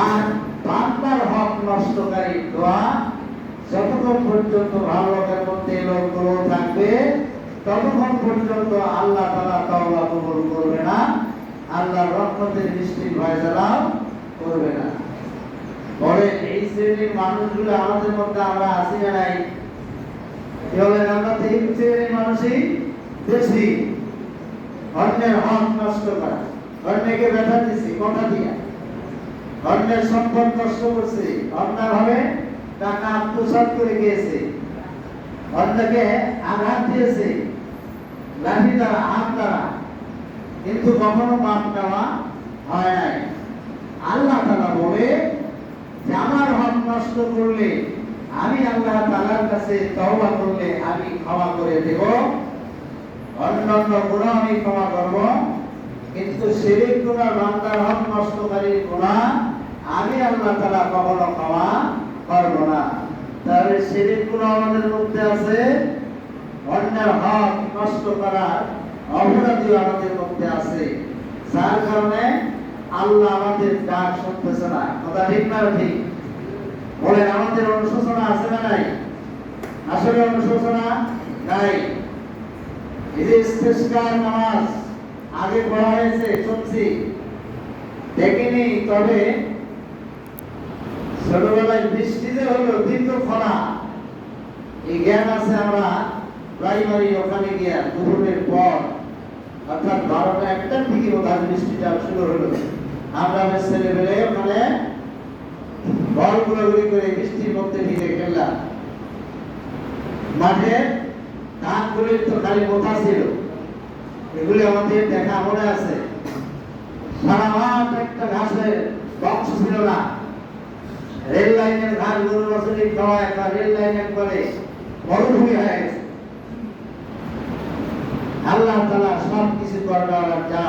আর বান্দার হক নষ্টকারী দোয়া যতক্ষণ পর্যন্ত ভালো লোকের মধ্যে এই লোকগুলো থাকবে, ততক্ষণ পর্যন্ত আল্লাহ তালা তওবা কবুল করবে না আল্লাহ রহমতের বৃষ্টির ফয়সালাও করবে না। পরে এই শ্রেণির মানুষগুলো আমাদের মধ্যে আমরা আসি না নাই? বলেন আমরা তিন শ্রেণির মানুষই বেশি। অন্যের হক নষ্ট করা। অন্যকে ব্যথা দিছি, কথা দিয়া। অন্যের সম্পদ নষ্ট করছে। অন্যভাবে টাকা আত্মসাৎ করে গিয়েছে। অন্যকে আঘাত দিয়েছে। লাঠি দ্বারা, হাত দ্বারা। কিন্তু কখনো মাপ দেওয়া হয় নাই। আল্লাহ তালা বলে, যে আমার হক নষ্ট করলে আমি আল্লাহ তালার কাছে তওবা করলে আমি ক্ষমা করে দেব। অন্যান্য গুণ আমি ক্ষমা করব। কিন্তু শিরিক গুণা বান্দার হক নষ্টকারীর গুণা আমি আল্লাহ তালা কখনো ক্ষমা করব না। তাহলে শিরিক গুণ আমাদের মধ্যে আছে। অন্যের হক নষ্ট করার অপরাধীও আমাদের মধ্যে আছে। যার কারণে আল্লাহ আমাদের ডাক শুনতেছে না। কথা ঠিক না ঠিক? বলেন, আমাদের অনুশোচনা আছে না নাই? আসলে অনুশোচনা নাই। ইস্তেস্কার নামাজ আগে পড়া হয়েছে, শুনছি। দেখিনি, তবে ছোটবেলায় বৃষ্টি যে হলো দীর্ঘ খরা। এই জ্ঞান আছে আমরা প্রাইমারি ওখানে গিয়া দুপুরের পর, অর্থাৎ বারোটা একটার দিকে বোধহয় বৃষ্টিটা শুরু হলো। আমরা বেশ ছেলেবেলে ওখানে বল গুলোগুলি করে বৃষ্টির মধ্যে ভিজে খেললাম। মাঠে ধানগুলির তো খালি মোথা ছিল। এগুলি আমাদের দেখা মনে আছে। সারা মাঠ একটা ঘাসের বক্স ছিল না। রেল লাইনের ঘাস গরু বছরই খাওয়া একটা রেল লাইনের পরে মরুভূমি হয়ে গেছে। আল্লাহ তালা সব কিছু করবার যা।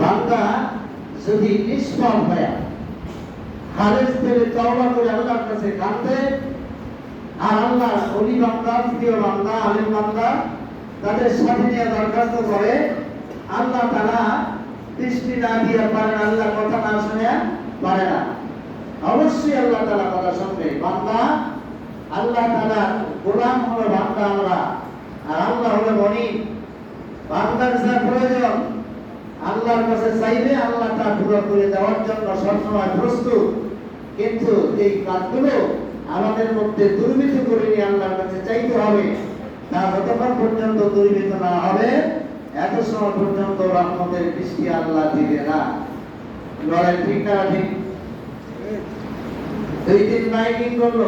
বান্দা যদি নিষ্ফল হয় খালেজ থেকে করে আল্লাহর কাছে কাঁদে, আর আল্লাহ অলি বান্দা, প্রিয় বান্দা, আলিম বান্দা তাদের সাথে নিয়ে দরখাস্ত করে, আল্লাহ তারা দৃষ্টি না দিয়ে পারেন আল্লাহ কথা না শুনে পারে না। অবশ্যই আল্লাহ তালা কথা শুনবে। বান্দা, আল্লাহ তালা গোলাম হলো বান্দা আমরা, আর আল্লাহ হলো মনি বান্দার যা প্রয়োজন, আল্লাহর কাছে চাইবে আল্লাহ তা পুরো করে দেওয়ার জন্য সবসময় প্রস্তুত। কিন্তু এই কাজগুলো আমাদের মধ্যে দুর্বৃত্ত করে নিয়ে আল্লাহর কাছে চাইতে হবে। তা যতক্ষণ পর্যন্ত দুর্বৃত্ত না হবে, এত সময় পর্যন্ত রহমতের বৃষ্টি আল্লাহ দিবে না। লড়াই ঠিক না ঠিক? দুই দিন মাইকিং করল।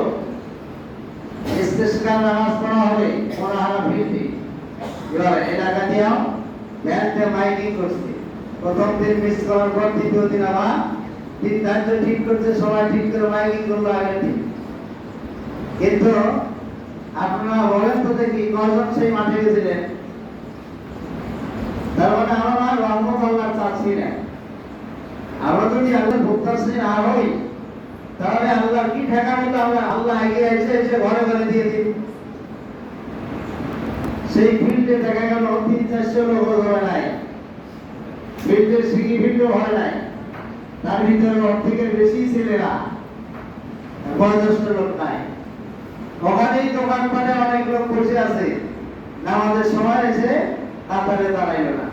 ইস্তেস্কার নামাজ পড়া হবে, পড়া হারা ভিড়তি এবার এলাকা দিয়েও ব্যাংকে মাইকিং করছে। প্রথম দিন মিস করার পর দ্বিতীয় দিন আবার সিদ্ধান্ত ঠিক করছে, সবাই ঠিক করে মাইকিং করল আগে ঠিক কিন্তু আপনারা বলেন তো দেখি কজন সেই মাঠে গেছিলেন? তার মানে আমরা রহমত আল্লাহ চাচ্ছি না আমরা যদি আল্লাহ ভোক্তাশ্রী না হই তাহলে আল্লাহ কি ঠেকা মতো আমরা? আল্লাহ এগিয়ে এসে এসে ঘরে ঘরে দিয়ে দিই সেই ফিল্ডে দেখা গেল তিন চারশো লোক হয় নাই। ফিল্ডে নাই। তার ভিতরে অর্ধেকের বেশি ছেলেরা বয়োজ্যেষ্ঠ লোক নাই। ওখানেই দোকান পাটে অনেক লোক বসে আছে। নামাজের সময় এসে কাতারে দাঁড়াইল না।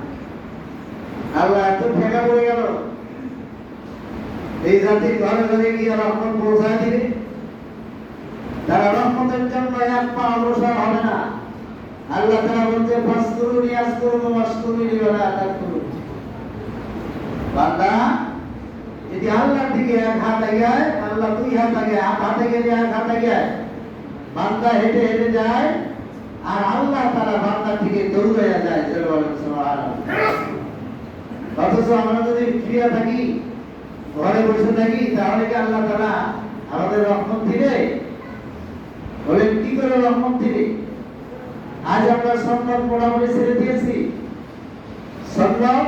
আল্লাহ এত ঠেকা পড়ে গেল এই জাতির ঘরে ঘরে গিয়ে রহমত পৌঁছায় দিবে। তারা রহমতের জন্য এক পা অগ্রসর হবে না, আল্লাহ তারা বলছে করুন মাসকুরু নিওয়ালা আদাত করুন বান্দা, যদি আল্লাহর দিকে এক হাত এগায়, আল্লাহ দুই হাত আগে এক হাতে গেলে এক হাত এগায়, বান্দা হেঁটে হেঁটে যায়, আর আল্লাহ তারা বান্দা থেকে দৌড়ে যায় অথচ আমরা যদি ক্রিয়া থাকি ঘরে বসে থাকি, তাহলে কি আল্লাহ তারা আমাদের রহমত দিবে? বলেন, কি করে রহমত দিবে? আজ আমরা সন্ন্যত মোটামুটি ছেড়ে দিয়েছি। সন্ন্যত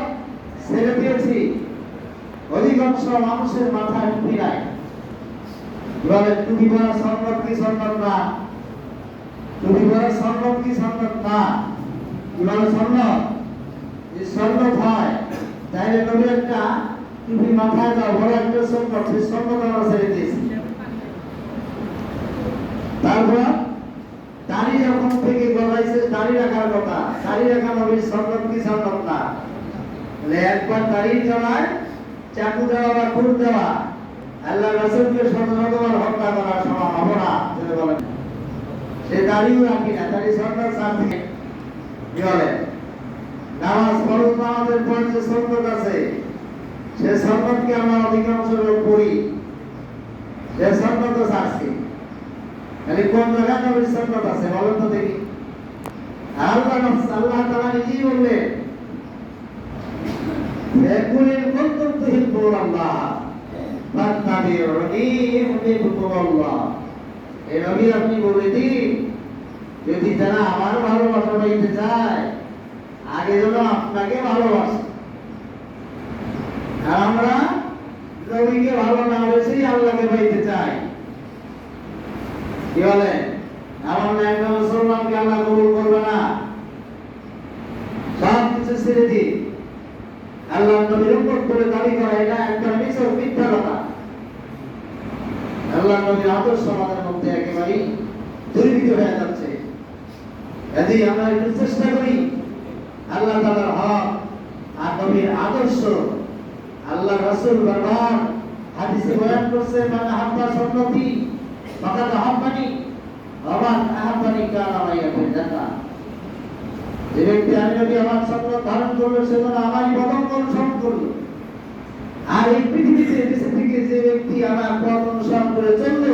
ছেড়ে দিয়েছি। অধিকাংশ মানুষের মাথায় টুপি নাই। বলেন, টুপি কি সন্ন্যত না? টুপি পরা সন্ন্যত কি না? কি বলে সন্ন্যত হয়, তাহলে নবী একটা টুপি মাথায় দাও বড় একটা সন্ন্যত সেই সন্ন্যত আমরা ছেড়ে দিয়েছি। তারপর দাড়ি যখন থেকে গলাইছে, দাড়ি রাখার কথা। দাড়ি রাখা নবীর সন্ন্যত কি সন্ন্যত না একবার দাড়ি জমায় চাকু দেওয়া বা খুর দেওয়া, আল্লাহ রাসূলকে শত শতবার হত্যা করা সমান অপরাধ যদি বলেন। সে দাড়িও রাখি না, দাড়ি সন্ন্যত শান্তি কি বলে? নামাজ ফরজ নামাজের পর যে সন্ন্যত আছে সে সন্ন্যতকে আমরা অধিকাংশ লোক পড়ি। সে সন্ন্যত ছাড়ছি খালি কোন জায়গায় আছে বলেন তো দেখি। আল্লাহ তাআলা নিজেই বললেন আপনি বলে দিন, যদি তারা আমার ভালোবাসা পাইতে চায়, আগে যেন আপনাকে ভালোবাসে। আর আমরা নবীকে ভালো না বেশি আল্লাহকে পাইতে চাই। কি বলে? আমার একটা মুসলমানকে আল্লাহ কবুল করবে না। সব কিছু ছেড়ে দিই আল্লাহ নবীর উপর করে দাবি করা এটা একটা মিশর মিথ্যা কথা আল্লাহ নবীর আদর্শ আমাদের মধ্যে একেবারেই দুর্বৃত হয়ে যাচ্ছে। যদি আমরা একটু চেষ্টা করি আল্লাহ তাআলার হক আর নবীর আদর্শ আল্লাহ রাসূল বারবার হাদিসে বয়ান করছে মানে হাব্বা সুন্নতি, ফাকাদ আহাব্বানি ওমান আহাব্বানি কানা মাইয়া ফিল জান্নাহ। যে ব্যক্তি আমি নবী আমার সুন্নত ধারণ সে যেন আমারই পদঙ্ক অনুসরণ আর এই পৃথিবীতে বেঁচে থেকে যে ব্যক্তি আমার পথ অনুসরণ করে চলল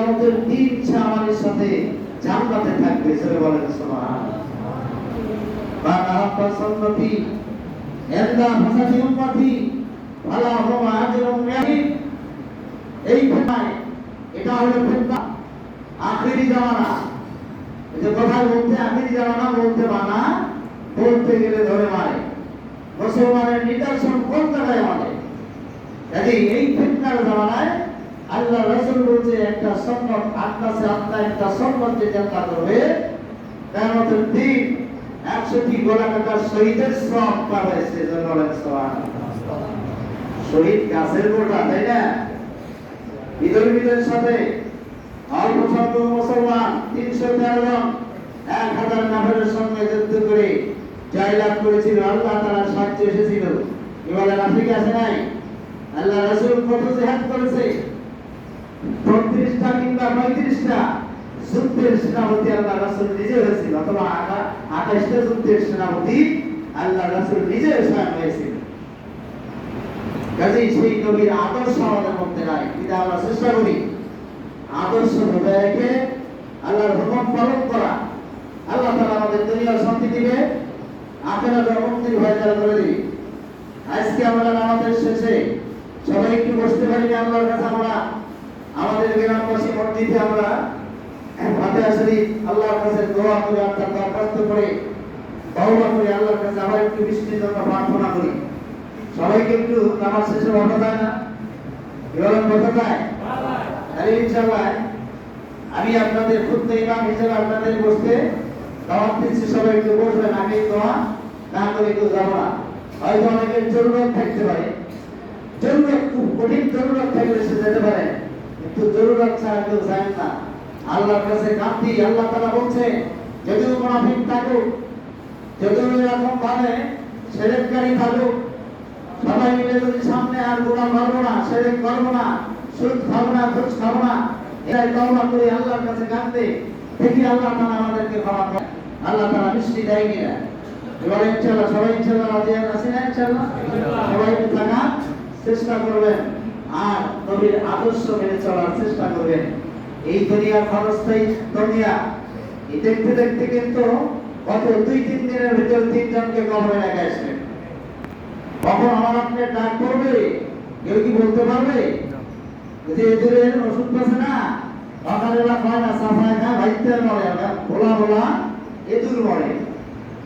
আমাদের দিন সে আমাদের সাথে জান্নাতে থাকবে সেটা বলেন, সুবহানাল্লাহ। মান আহাব্বা সুন্নতি এন্দা ফাসাদি উম্মতি ফালা হুম আজরুম ইয়াহিদ এই ফেতনায়, এটা হলো ফেতনা। আখেরি জামানা। যে বলতে আখেরি জামানা বলতে মানা বলতে গেলে ধরে মারে। মুসলমানের নিদর্শন কোন জায়গায় যদি এই ফিতনার জামানায় আল্লাহ একটা সন্ন্যত আত্মাসে আত্মা একটা সন্ন্যত যে চিন্তা করবে কিয়ামতের দিন একশোটি গোলা কাটা শহীদের সব পাবে সে জন্য বলেন সুবহানাল্লাহ। শহীদ গাছের গোটা তাই না? বিধর্মীদের সাথে মুসলমান তিনশো তেরো জন, এক হাজার সঙ্গে যুদ্ধ করে জয়লাভ করেছিল। আল্লাহ তারা সাহায্য এসেছিল। এবারে নাই? আল্লাহ রাসূল কত জেহাদ করেছে? বত্রিশটা কিংবা পঁয়ত্রিশটা যুদ্ধের সেনাপতি আল্লাহ রাসূল নিজে হয়েছিল। অথবা আঠা- আঠাশটা যুদ্ধের সেনাপতি আল্লাহ রাসূল নিজে স্বয়ং হয়েছিল। কাজেই সেই নবীর আদর্শ আমাদের মধ্যে নাই। কিন্তু আমরা চেষ্টা করি। আদর্শ ধরে আল্লাহর হুকুম পালন করা। আল্লাহ তাআলা আমাদের দুনিয়ার শান্তি দিবে আখেরাতের মুক্তির ভয় তারা করে দিবে। আজকে আমরা আমাদের শেষে সবাই একটু বসতে পারি আল্লাহর কাছে আমরা। আমাদের গ্রামবাসী মসজিদে আমরা ফাতিহা শরীফ আল্লাহর কাছে দোয়া করে আপনার দরখাস্ত করে, তওবা করে আল্লাহর কাছে আবার একটু বৃষ্টির জন্য প্রার্থনা করি। সবাইকে একটু নামাজ শেষে বসা যায় না? এবার বসা যায় আমি আপনাদের খুদ্ ইমাম হিসেবে আপনাদের বসতে দাওয়াত দিচ্ছি, সবাই একটু বসবেন আগে দোয়া না করে কেউ যাব না। হয়তো অনেকের জরুরত থাকতে পারে। জরুরত খুব কঠিন জরুরত থাকলে সে যেতে পারে। কিন্তু জরুরত ছাড়া কেউ যায় না। আল্লাহর কাছে কান্দি আল্লাহ তাআলা বলছে, যদিও মুনাফিক থাকুক, যদিও এরকম ভাবে সেরেককারী থাকুক সবাই মিলে যদি সামনে আর করব না করব না খাব না খাব না তওবা করে আল্লাহর কাছে কাঁদবে দেখি আল্লাহ আমাদেরকে ক্ষমা করে। আল্লাহ তাআলা মিষ্টি এবার ইনশাআল্লাহ, সবাই ইনশাআল্লাহ রাজি না ইনশাআল্লাহ? সবাই থাকার চেষ্টা করবেন। আর নবীর আদর্শ মেনে চলার চেষ্টা করবেন। এই দুনিয়ার ক্ষণস্থায়ী দুনিয়া। দেখতে দেখতে কিন্তু গত দুই, তিন দিনের ভিতর তিনজনকে কবরে রেখে আসলেন। কখন আমার আপনার ডাক পড়বে কেউ কি বলতে পারবে? যে এদের ওষুধ পাচ্ছে না সকালবেলা খায় না সাফায় খায় ভাইতে মরে ভোলা ভোলা এদুর মরে।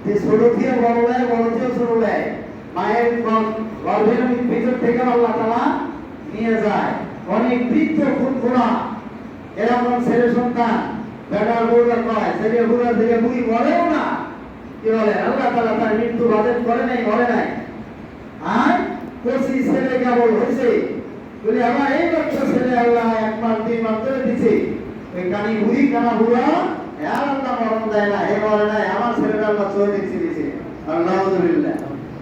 যে ছোট থেকে বড় নেয় বড় থেকে ছোট নেয় মায়ের গর্ভ- গর্ভের ভিতর থেকে আল্লাহ তালা নিয়ে যায়। অনেক বৃদ্ধ ঘোড়া এরকম ছেলে সন্তান বেটার বউরা কয় ছেলে বুড়া থেকে বুড়ি মরেও না। কি বলে আল্লাহ তালা তার মৃত্যু বাজেট করে নাই মরে নাই। আর কচি ছেলে কেবল হয়েছে। বলে আমার এই বাচ্চা ছেলে আল্লাহ এক মাস দুই মাস ধরে দিছে। ওই কানি বুড়ি কানা বুড়া আর আল্লাহ মরণ দেয় না হে মরে নাই আমার ছেলেটা আল্লাহ চোখে দেখছে দিছে আল্লাহ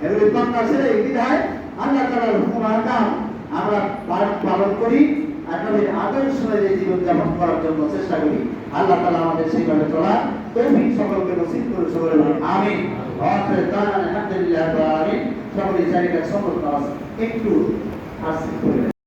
এগুলো কন্যা ছেলে বিধায় আল্লাহ তালার হুকুম আকাম আমরা পালন পালন করি আর নবীর আদর্শ অনুযায়ী জীবন যাপন করার জন্য চেষ্টা করি। আল্লাহ তালা আমাদের সেইভাবে চলা তৌফিক সকলকে নসিব করে সকলে আমিন। ওয়াফির দানা আলহামদুলিল্লাহ আমিন সকলে জায়গায় সমর্থন আছে একটু করে